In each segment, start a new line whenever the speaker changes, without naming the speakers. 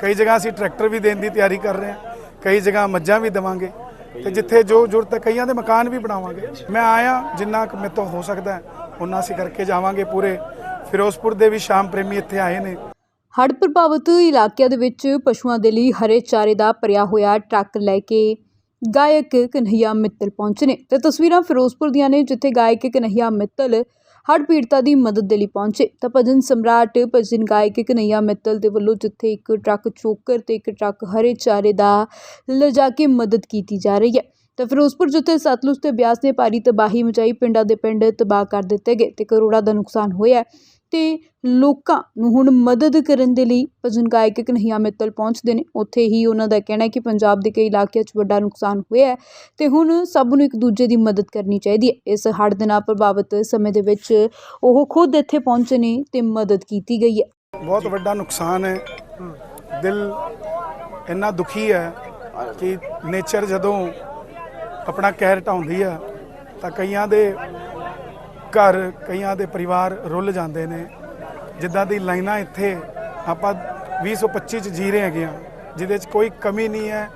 ਕਈ ਜਗ੍ਹਾ ਅਸੀਂ ਟਰੈਕਟਰ ਵੀ ਦੇਣ ਦੀ ਤਿਆਰੀ ਕਰ ਰਹੇ ਹਾਂ, ਕਈ ਜਗ੍ਹਾ ਮੱਝਾਂ ਵੀ ਦੇਵਾਂਗੇ। ਤੇ ਜਿੱਥੇ ਜੋ ਜ਼ਰੂਰਤ ਹੈ, ਕਈਆਂ ਦੇ ਮਕਾਨ ਵੀ ਬਣਾਵਾਂਗੇ। ਮੈਂ ਆਇਆ, ਜਿੰਨਾ ਕੁ ਮੇਰੇ ਹੋ ਸਕਦਾ ਹੈ ਉਹਨਾਂ ਅਸੀਂ ਕਰਕੇ ਜਾਵਾਂਗੇ ਪੂਰੇ। ਫਿਰੋਜ਼ਪੁਰ ਦੇ ਵੀ ਸ਼ਾਮ ਪ੍ਰੇਮੀ ਇੱਥੇ ਆਏ ਨੇ।
ਹੜ੍ਹ ਪ੍ਰਭਾਵਿਤ ਇਲਾਕਿਆਂ ਦੇ ਵਿੱਚ ਪਸ਼ੂਆਂ ਦੇ ਲਈ ਹਰੇ ਚਾਰੇ ਦਾ ਭਰਿਆ ਹੋਇਆ ਟਰੱਕ ਲੈ ਕੇ ਗਾਇਕ ਕਨਹਈਆ ਮਿੱਤਲ ਪਹੁੰਚੇ ਨੇ। ਤੇ ਤਸਵੀਰਾਂ ਫਿਰੋਜ਼ਪੁਰ ਦੀਆਂ ਨੇ, ਜਿੱਥੇ ਗਾਇਕ ਕਨਹਈਆ ਮਿੱਤਲ ਹੜ੍ਹ ਪੀੜਤਾਂ ਦੀ ਮਦਦ ਦੇ ਲਈ ਪਹੁੰਚੇ। ਤਾਂ ਭਜਨ ਸਮਰਾਟ ਭਜਨ ਗਾਇਕ ਕਨਈਆ ਮਿੱਤਲ ਦੇ ਵੱਲੋਂ ਜਿੱਥੇ ਇੱਕ ਟਰੱਕ ਚੋਕਰ ਤੇ ਇੱਕ ਟਰੱਕ ਹਰੇ ਚਾਰੇ ਦਾ ਲਿਜਾ ਕੇ ਮਦਦ ਕੀਤੀ ਜਾ ਰਹੀ ਹੈ। ਤਾਂ ਫਿਰੋਜ਼ਪੁਰ ਜਿੱਥੇ ਸਤਲੁਜ ਤੇ ਬਿਆਸ ਨੇ ਭਾਰੀ ਤਬਾਹੀ ਮਚਾਈ ਪਿੰਡਾਂ ਦੇ ਪਿੰਡ ਤਬਾਹ ਕਰ ਦਿੱਤੇ ਗਏ ਤੇ ਕਰੋੜਾਂ ਦਾ ਨੁਕਸਾਨ ਹੋਇਆ ਤੇ ਲੋਕਾਂ ਨੂੰ ਹੁਣ ਮਦਦ ਕਰਨ ਦੇ ਲਈ ਭਜਨ ਗਾਇਕ ਕਨਹਈਆ ਮਿੱਤਲ ਪਹੁੰਚਦੇ ਨੇ। ਉੱਥੇ ਹੀ ਉਹਨਾਂ ਦਾ ਕਹਿਣਾ ਹੈ ਕਿ ਪੰਜਾਬ ਦੇ ਕਈ ਇਲਾਕਿਆਂ 'ਚ ਵੱਡਾ ਨੁਕਸਾਨ ਹੋਇਆ ਹੈ ਤੇ ਹੁਣ ਸਭ ਨੂੰ ਇੱਕ ਦੂਜੇ ਦੀ ਮਦਦ ਕਰਨੀ ਚਾਹੀਦੀ ਹੈ। ਇਸ ਹੜ੍ਹ ਦੇ ਨਾਲ ਪ੍ਰਭਾਵਿਤ ਸਮੇਂ ਦੇ ਵਿੱਚ ਉਹ ਖੁਦ ਇੱਥੇ ਪਹੁੰਚੇ ਨੇ ਤੇ ਮਦਦ ਕੀਤੀ ਗਈ ਹੈ।
ਬਹੁਤ ਵੱਡਾ ਨੁਕਸਾਨ ਹੈ। ਦਿਲ ਇੰਨਾ ਦੁਖੀ ਹੈ ਕਿ ਨੇਚਰ ਜਦੋਂ ਆਪਣਾ ਕਹਿਰ ਢਾਉਂਦੀ ਆ, ਤਾਂ ਕਈਆਂ ਦੇ ਘਰ, ਕਈਆਂ ਦੇ ਪਰਿਵਾਰ ਰੁੱਲ ਜਾਂਦੇ ਨੇ। ਜਿੱਦਾਂ ਦੀ ਲਾਈਨਾਂ ਇੱਥੇ, ਆਪਾਂ 2025 ਚ ਜੀ ਰਹੇ ਹੈਗੇ ਆ, ਜਿਹਦੇ ਚ ਕੋਈ ਕਮੀ ਨਹੀਂ ਹੈ।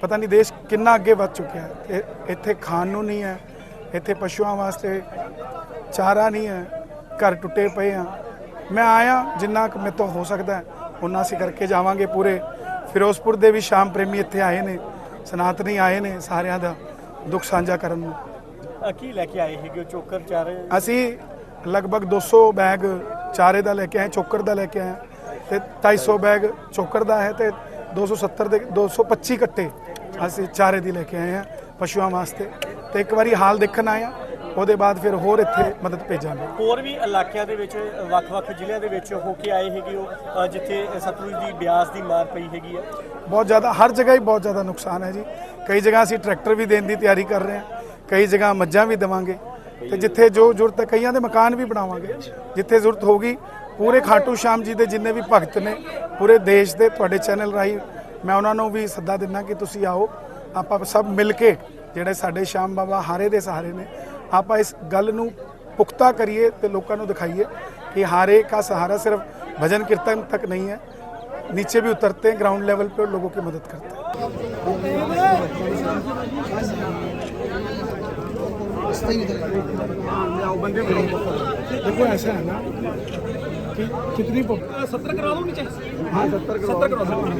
ਪਤਾ ਨਹੀਂ ਦੇਸ਼ ਕਿੰਨਾ ਅੱਗੇ ਵੱਧ ਚੁੱਕਿਆ ਹੈ। ਇੱਥੇ ਖਾਣ ਨੂੰ ਨਹੀਂ ਹੈ, ਇੱਥੇ ਪਸ਼ੂਆਂ ਵਾਸਤੇ ਚਾਰਾ ਨਹੀਂ ਹੈ, ਘਰ ਟੁੱਟੇ ਪਏ ਆ। ਮੈਂ ਆਇਆ, ਜਿੰਨਾ ਕੁ ਮੇਰੇ ਤੋਂ ਹੋ ਸਕਦਾ ਹੈ ਉਹਨਾਂ ਅਸੀਂ ਕਰਕੇ ਜਾਵਾਂਗੇ ਪੂਰੇ। ਫਿਰੋਜ਼ਪੁਰ ਦੇ ਵੀ ਸ਼ਾਮ ਪ੍ਰੇਮੀ ਇੱਥੇ ਆਏ ਨੇ, ਸਨਾਤਨੀ ਆਏ ਨੇ ਸਾਰਿਆਂ ਦਾ। ਦੁੱਖ ਸਾਂਝਾ ਕਰਨ ਨੂੰ।
ਅ, ਕੀ ਲੈ ਕੇ ਆਏ ਹੈਗੇ ਹੋ? ਚੋਕਰ ਚਾਰੇ?
ਅਸੀਂ ਲਗਭਗ 200 ਬੈਗ ਚਾਰੇ ਦਾ ਲੈ ਕੇ ਆਏ ਚੋਕਰ ਦਾ ਲੈ ਕੇ ਆਏ। ਤੇ 250 ਬੈਗ ਚੋਕਰ ਦਾ ਹੈ ਤੇ 270 ਦੇ 225 ਕੱਟੇ ਅਸੀਂ ਚਾਰੇ ਦੀ ਲੈ ਕੇ ਆਏ ਆ ਪਸ਼ੂਆਂ ਵਾਸਤੇ। ਤੇ ਇੱਕ ਵਾਰੀ ਹਾਲ ਦੇਖਣ ਆਏ ਆ ਉਹਦੇ ਬਾਅਦ ਫਿਰ ਹੋਰ ਇੱਥੇ ਮਦਦ ਭੇਜਾਂਗੇ।
ਹੋਰ ਵੀ ਇਲਾਕਿਆਂ ਦੇ ਵਿੱਚ ਵੱਖ-ਵੱਖ ਜ਼ਿਲ੍ਹਿਆਂ ਦੇ ਵਿੱਚ ਹੋ ਕੇ ਆਏ ਹੈਗੇ ਹੋ ਅ, ਜਿੱਥੇ ਸਤਲੁਜ ਦੀ ਬਿਆਸ ਦੀ ਮਾਰ ਪਈ ਹੈਗੀ ਹੈ
ਬਹੁਤ ਜ਼ਿਆਦਾ, ਹਰ ਜਗ੍ਹਾ ਹੀ ਬਹੁਤ ਜ਼ਿਆਦਾ ਨੁਕਸਾਨ ਹੈ ਜੀ। ਕਈ ਜਗ੍ਹਾ ਅਸੀਂ ਟਰੈਕਟਰ ਵੀ ਦੇਣ ਦੀ ਤਿਆਰੀ ਕਰ ਰਹੇ ਹਾਂ, ਕਈ ਜਗ੍ਹਾ ਮੱਝਾਂ ਵੀ ਦੇਵਾਂਗੇ। ਤੇ ਜਿੱਥੇ ਜੋ ਜ਼ਰੂਰਤ ਹੈ, ਕਈਆਂ ਦੇ ਮਕਾਨ ਵੀ ਬਣਾਵਾਂਗੇ। ਜਿੱਥੇ ਜ਼ਰੂਰਤ ਹੋਗੀ ਪੂਰੇ ਖਾਟੂ ਸ਼ਾਮ ਜੀ ਦੇ ਜਿੰਨੇ ਵੀ ਭਗਤ ਨੇ, ਪੂਰੇ ਦੇਸ਼ ਦੇ ਤੁਹਾਡੇ ਚੈਨਲ ਰਾਹੀਂ ਮੈਂ ਉਹਨਾਂ ਨੂੰ ਵੀ ਸੱਦਾ ਦਿੰਦਾ ਕਿ ਤੁਸੀਂ ਆਓ। ਆਪਾਂ ਸਭ ਮਿਲ ਕੇ ਜਿਹੜੇ ਸਾਡੇ ਸ਼ਾਮ ਬਾਬਾ ਹਾਰੇ ਦੇ ਸਹਾਰੇ ਨੇ, ਆਪਾਂ ਇਸ ਗੱਲ ਨੂੰ ਪੁਖਤਾ ਕਰੀਏ ਤੇ ਲੋਕਾਂ ਨੂੰ ਦਿਖਾਈਏ ਕਿ ਹਾਰੇ ਦਾ ਸਹਾਰਾ ਸਿਰਫ ਭਜਨ ਕੀਰਤਨ ਤੱਕ ਨਹੀਂ ਹੈ। नीचे भी उतरते हैं ग्राउंड लेवल पे और लोगों की मदद करते हैं देखो ऐसा है ना कि कितनी सत्तर करा दो नीचे हाँ सत्तर करा सत्तर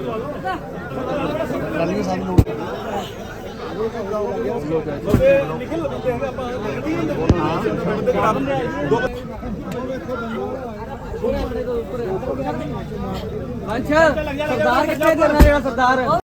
ਅੰਸ਼ ਸਰਦਾਰ ਕਿੱਥੇ ਕਰਨਾ ਜਿਹੜਾ ਸਰਦਾਰ?